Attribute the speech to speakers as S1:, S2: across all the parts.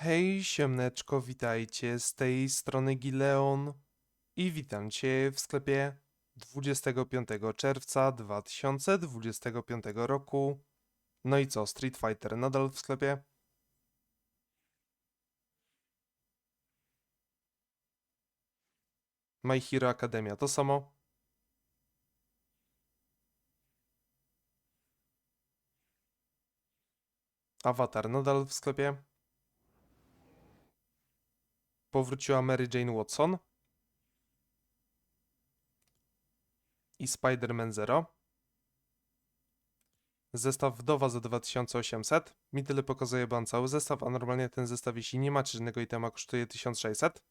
S1: Hej, siemneczko, witajcie z tej strony Gileon i witam Cię w sklepie 25 czerwca 2025 roku. No i co, Street Fighter nadal w sklepie? My Hero Academia to samo. Avatar nadal w sklepie. Powróciła Mary Jane Watson i Spider-Man Zero. Zestaw Wdowa za 2800. Mi tyle pokazuje, mam cały zestaw, a normalnie ten zestaw, jeśli nie macie żadnego itema, kosztuje 1600.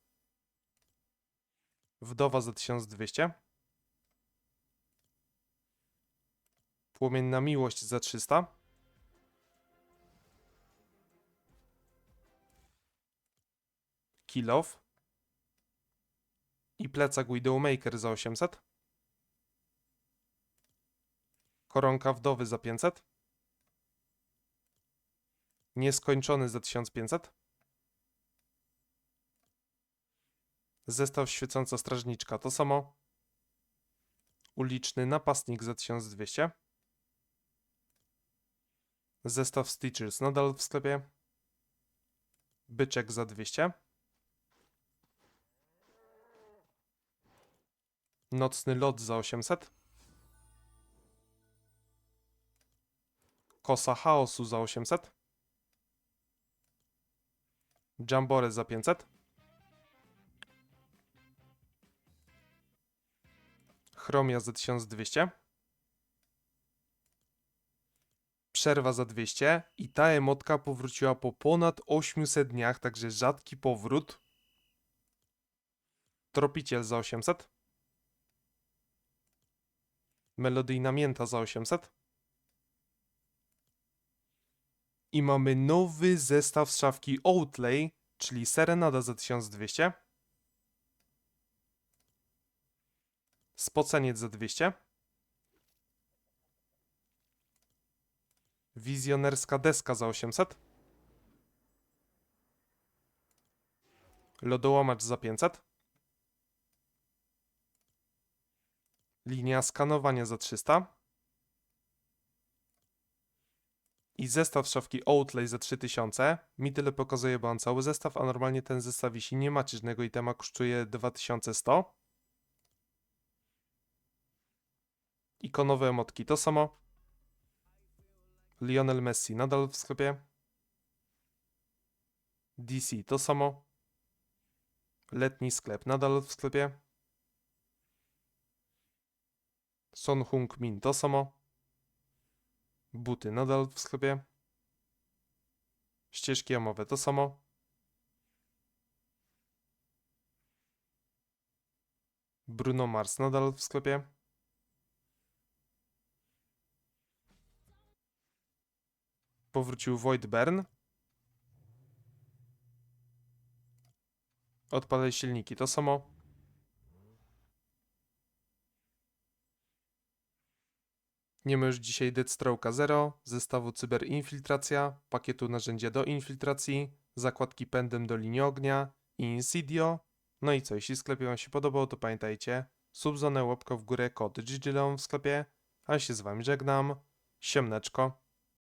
S1: Wdowa za 1200. Płomienna Miłość za 300. Kill Off i plecak Widowmaker za 800. Koronka wdowy za 500. Nieskończony za 1500. Zestaw świecąca strażniczka to samo. Uliczny napastnik za 1200. Zestaw Stitchers nadal w sklepie. Byczek za 200. Nocny lot za 800. Kosa chaosu za 800. Jambore za 500. Chromia za 1200. Przerwa za 200 i ta emotka powróciła po ponad 800 dniach, także rzadki powrót. Tropiciel za 800. Melodyjna mięta za 800. I mamy nowy zestaw z szafki Outlay, czyli Serenada za 1200. Spoceniec za 200. Wizjonerska deska za 800. Lodołamacz za 500. Linia skanowania za 300. I zestaw szafki Outlay za 3000. Mi tyle pokazuje, bo mam cały zestaw, a normalnie ten zestaw, jeśli nie macie żadnego itema, kosztuje 2100. Ikonowe emotki to samo. Lionel Messi nadal w sklepie. DC to samo. Letni sklep nadal w sklepie. Son Hung Min to samo. Buty nadal w sklepie. Ścieżki jamowe to samo. Bruno Mars nadal w sklepie. Powrócił Void Bern. Odpalaj silniki to samo. Nie ma już dzisiaj Deathstroke'a 0, zestawu Cyberinfiltracja, pakietu narzędzia do infiltracji, zakładki pędem do linii ognia i Insidio. No i co, jeśli sklepie Wam się podobał, to pamiętajcie, subzonę, łapkę w górę, kod GGLON w sklepie, a się z Wami żegnam. Siemneczko.